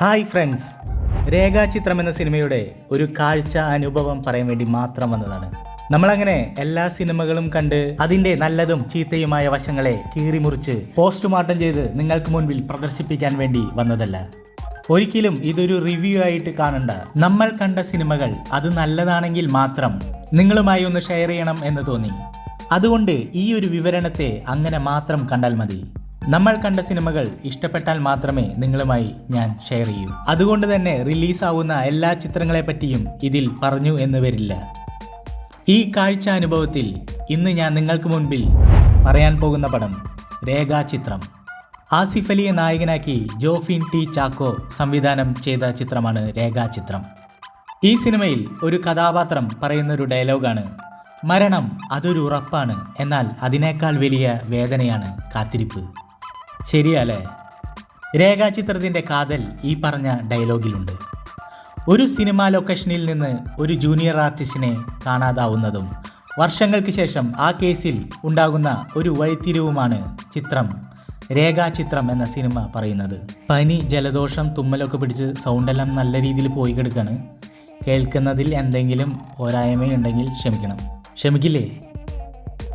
Hi friends. രേഖാചിത്രം എന്ന സിനിമയുടെ ഒരു കാഴ്ച അനുഭവം പറയാൻ വേണ്ടി മാത്രം വന്നതാണ്. നമ്മളങ്ങനെ എല്ലാ സിനിമകളും കണ്ട് അതിന്റെ നല്ലതും ചീത്തയുമായ വശങ്ങളെ കീറിമുറിച്ച് പോസ്റ്റ്മോർട്ടം ചെയ്ത് നിങ്ങൾക്ക് മുൻപിൽ പ്രദർശിപ്പിക്കാൻ വേണ്ടി വന്നതല്ല. ഒരിക്കലും ഇതൊരു റിവ്യൂ ആയിട്ട് കാണണ്ട. നമ്മൾ കണ്ട സിനിമകൾ അത് നല്ലതാണെങ്കിൽ മാത്രം നിങ്ങളുമായി ഒന്ന് ഷെയർ ചെയ്യണം എന്ന് തോന്നി. അതുകൊണ്ട് ഈ ഒരു വിവരണത്തെ അങ്ങനെ മാത്രം കണ്ടാൽ മതി. നമ്മൾ കണ്ട സിനിമകൾ ഇഷ്ടപ്പെട്ടാൽ മാത്രമേ നിങ്ങളുമായി ഞാൻ ഷെയർ ചെയ്യൂ. അതുകൊണ്ട് തന്നെ റിലീസാവുന്ന എല്ലാ ചിത്രങ്ങളെപ്പറ്റിയും ഇതിൽ പറഞ്ഞു എന്ന് വരില്ല. ഈ കാഴ്ച അനുഭവത്തിൽ ഇന്ന് ഞാൻ നിങ്ങൾക്ക് മുൻപിൽ പറയാൻ പോകുന്ന പടം രേഖാചിത്രം ആസിഫ് അലിയെ നായകനാക്കി ജോഫിൻ ടി ചാക്കോ സംവിധാനം ചെയ്ത ചിത്രമാണ് രേഖാചിത്രം ഈ സിനിമയിൽ ഒരു കഥാപാത്രം പറയുന്ന ഒരു ഡയലോഗാണ് മരണം അതൊരു ഉറപ്പാണ് എന്നാൽ അതിനേക്കാൾ വലിയ വേദനയാണ് കാത്തിരിപ്പ്. ശരിയല്ലേ? രേഖാചിത്രത്തിന്റെ കാതൽ ഈ പറഞ്ഞ ഡയലോഗിലുണ്ട്. ഒരു സിനിമാ ലൊക്കേഷനിൽ നിന്ന് ഒരു ജൂനിയർ ആർട്ടിസ്റ്റിനെ കാണാതാവുന്നതും വർഷങ്ങൾക്ക് ശേഷം ആ കേസിൽ ഉണ്ടാകുന്ന ഒരു വഴിത്തിരിവുമാണ് ചിത്രം രേഖാചിത്രം എന്ന സിനിമ പറയുന്നത്. പനി ജലദോഷം തുമ്മലൊക്കെ പിടിച്ച് സൗണ്ടെല്ലാം നല്ല രീതിയിൽ പോയി കിടക്കാണ്. കേൾക്കുന്നതിൽ എന്തെങ്കിലും പോരായ്മയുണ്ടെങ്കിൽ ക്ഷമിക്കണം. ക്ഷമിക്കില്ലേ?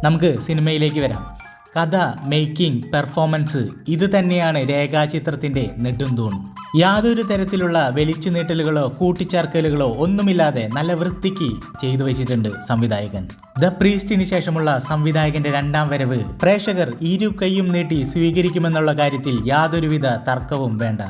നമുക്ക് സിനിമയിലേക്ക് വരാം. കഥ മേക്കിംഗ് പെർഫോമൻസ് ഇത് തന്നെയാണ് രേഖാചിത്രത്തിന്റെ നെടുന്തൂൺ യാതൊരു തരത്തിലുള്ള വലിച്ചു നീട്ടലുകളോ കൂട്ടിച്ചേർക്കലുകളോ ഒന്നുമില്ലാതെ നല്ല വൃത്തിക്ക് ചെയ്തു വെച്ചിട്ടുണ്ട് സംവിധായകൻ. ദ പ്രീസ്റ്റിന് ശേഷമുള്ള സംവിധായകന്റെ രണ്ടാം വരവ് പ്രേക്ഷകർ ഇരു കൈയും നീട്ടി സ്വീകരിക്കുമെന്നുള്ള കാര്യത്തിൽ യാതൊരുവിധ തർക്കവും വേണ്ട.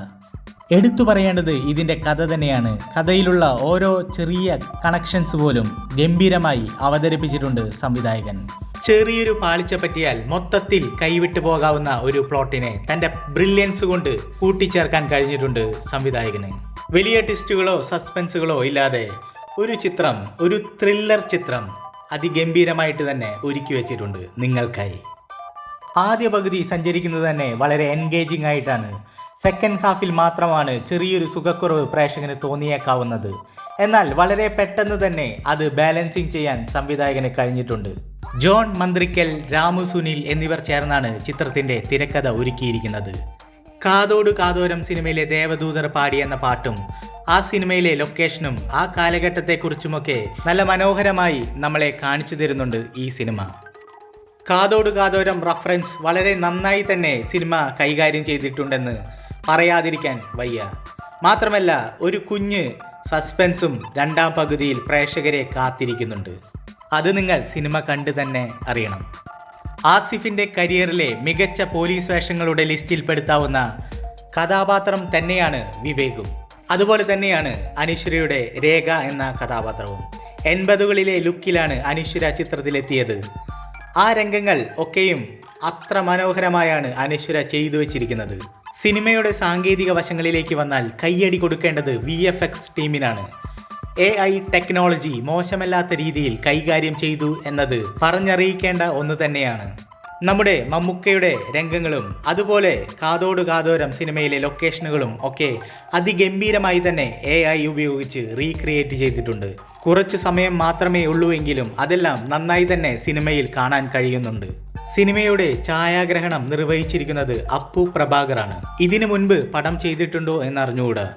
എടുത്തു പറയേണ്ടത് ഇതിന്റെ കഥ തന്നെയാണ്. കഥയിലുള്ള ഓരോ ചെറിയ കണക്ഷൻസ് പോലും ഗംഭീരമായി അവതരിപ്പിച്ചിട്ടുണ്ട് സംവിധായകൻ. ചെറിയൊരു പാളിച്ച പറ്റിയാൽ മൊത്തത്തിൽ കൈവിട്ടു പോകാവുന്ന ഒരു പ്ലോട്ടിനെ തന്റെ ബ്രില്യൻസ് കൊണ്ട് കൂട്ടിച്ചേർക്കാൻ കഴിഞ്ഞിട്ടുണ്ട് സംവിധായകന്. വലിയ ട്വിസ്റ്റുകളോ സസ്പെൻസുകളോ ഇല്ലാതെ ഒരു ചിത്രം ഒരു ത്രില്ലർ ചിത്രം അതിഗംഭീരമായിട്ട് തന്നെ ഒരുക്കി വെച്ചിട്ടുണ്ട് നിങ്ങൾക്കായി. ആദ്യ പകുതി സഞ്ചരിക്കുന്നത് തന്നെ വളരെ എൻഗേജിംഗ് ആയിട്ടാണ് സെക്കൻഡ് ഹാഫിൽ മാത്രമാണ് ചെറിയൊരു സുഖക്കുറവ് പ്രേക്ഷകന് തോന്നിയേക്കാവുന്നത്. എന്നാൽ വളരെ പെട്ടെന്ന് തന്നെ അത് ബാലൻസിങ് ചെയ്യാൻ സംവിധായകന് കഴിഞ്ഞിട്ടുണ്ട്. ജോൺ മന്ത്രിക്കൽ രാമു സുനിൽ എന്നിവർ ചേർന്നാണ് ചിത്രത്തിന്റെ തിരക്കഥ ഒരുക്കിയിരിക്കുന്നത്. കാതോട് കാതോരം സിനിമയിലെ ദേവദൂതർ പാടി എന്ന പാട്ടും ആ സിനിമയിലെ ലൊക്കേഷനും ആ കാലഘട്ടത്തെക്കുറിച്ചുമൊക്കെ നല്ല മനോഹരമായി നമ്മളെ കാണിച്ചു തരുന്നുണ്ട് ഈ സിനിമ. കാതോട് കാതോരം റഫറൻസ് വളരെ നന്നായി തന്നെ സിനിമ കൈകാര്യം ചെയ്തിട്ടുണ്ടെന്ന് പറയാതിരിക്കാൻ വയ്യ. മാത്രമല്ല ഒരു കുഞ്ഞ് സസ്പെൻസും രണ്ടാം പകുതിയിൽ പ്രേക്ഷകരെ കാത്തിരിക്കുന്നുണ്ട്. അത് നിങ്ങൾ സിനിമ കണ്ട് തന്നെ അറിയണം. ആസിഫിന്റെ കരിയറിലെ മികച്ച പോലീസ് വേഷങ്ങളുടെ ലിസ്റ്റിൽപ്പെടുത്താവുന്ന കഥാപാത്രം തന്നെയാണ് വിവേകും. അതുപോലെ തന്നെയാണ് അനുശ്വരയുടെ രേഖ എന്ന കഥാപാത്രവും. എൺപതുകളിലെ ലുക്കിലാണ് അനുശ്വര ചിത്രത്തിലെത്തിയത്. ആ രംഗങ്ങൾ ഒക്കെയും അത്ര മനോഹരമായാണ് അനുശ്വര ചെയ്തു വച്ചിരിക്കുന്നത്. സിനിമയുടെ സാങ്കേതിക വശങ്ങളിലേക്ക് വന്നാൽ കയ്യടി കൊടുക്കേണ്ടത് വി എഫ് എക്സ് ടീമിനാണ്. എ ഐ ടെക്നോളജി മോശമല്ലാത്ത രീതിയിൽ കൈകാര്യം ചെയ്തു എന്നത് പറഞ്ഞറിയിക്കേണ്ട ഒന്ന് തന്നെയാണ്. നമ്മുടെ മമ്മുക്കയുടെ രംഗങ്ങളും അതുപോലെ കാതോട് കാതോരം സിനിമയിലെ ലൊക്കേഷനുകളും ഒക്കെ അതിഗംഭീരമായി തന്നെ എ ഐ ഉപയോഗിച്ച് റീക്രിയേറ്റ് ചെയ്തിട്ടുണ്ട്. കുറച്ച് സമയം മാത്രമേ ഉള്ളൂ എങ്കിലും അതെല്ലാം നന്നായി തന്നെ സിനിമയിൽ കാണാൻ കഴിയുന്നുണ്ട്. സിനിമയുടെ ഛായാഗ്രഹണം നിർവഹിച്ചിരിക്കുന്നത് അപ്പു പ്രഭാകറാണ്. ഇതിനു മുൻപ് പടം ചെയ്തിട്ടുണ്ടോ എന്നറിഞ്ഞുകൂടാ?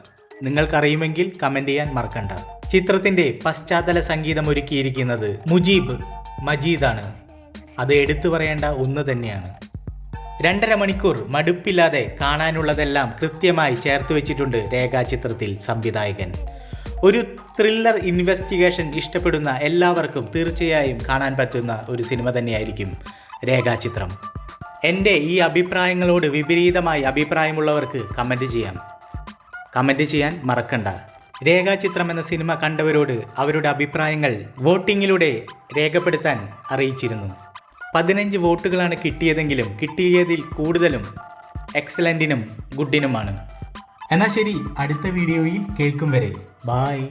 നിങ്ങൾക്കറിയുമെങ്കിൽ കമന്റ് ചെയ്യാൻ മറക്കണ്ട. ചിത്രത്തിന്റെ പശ്ചാത്തല സംഗീതം ഒരുക്കിയിരിക്കുന്നത് മുജീബ് മജീദാണ്. അത് എടുത്തു പറയേണ്ട ഒന്ന് തന്നെയാണ്. രണ്ടര മണിക്കൂർ മടുപ്പില്ലാതെ കാണാനുള്ളതെല്ലാം കൃത്യമായി ചേർത്ത് വെച്ചിട്ടുണ്ട് രേഖാചിത്രത്തിൽ സംവിധായകൻ. ഒരു ത്രില്ലർ ഇൻവെസ്റ്റിഗേഷൻ ഇഷ്ടപ്പെടുന്ന എല്ലാവർക്കും തീർച്ചയായും കാണാൻ പറ്റുന്ന ഒരു സിനിമ തന്നെയായിരിക്കും. രേഖാചിത്രം. എന്റെ ഈ അഭിപ്രായങ്ങളോട് വിപരീതമായി അഭിപ്രായമുള്ളവർക്ക് കമന്റ് ചെയ്യാം. കമന്റ് ചെയ്യാൻ മറക്കണ്ട. രേഖാചിത്രം എന്ന സിനിമ കണ്ടവരോട് അവരുടെ അഭിപ്രായങ്ങൾ വോട്ടിങ്ങിലൂടെ രേഖപ്പെടുത്താൻ അറിയിച്ചിരുന്നു. പതിനഞ്ച് വോട്ടുകളാണ് കിട്ടിയതെങ്കിലും കിട്ടിയതിൽ കൂടുതലും എക്സലന്റിനും ഗുഡിനുമാണ് എന്നാൽ ശരി അടുത്ത വീഡിയോയിൽ കേൾക്കും വരെ. ബായ്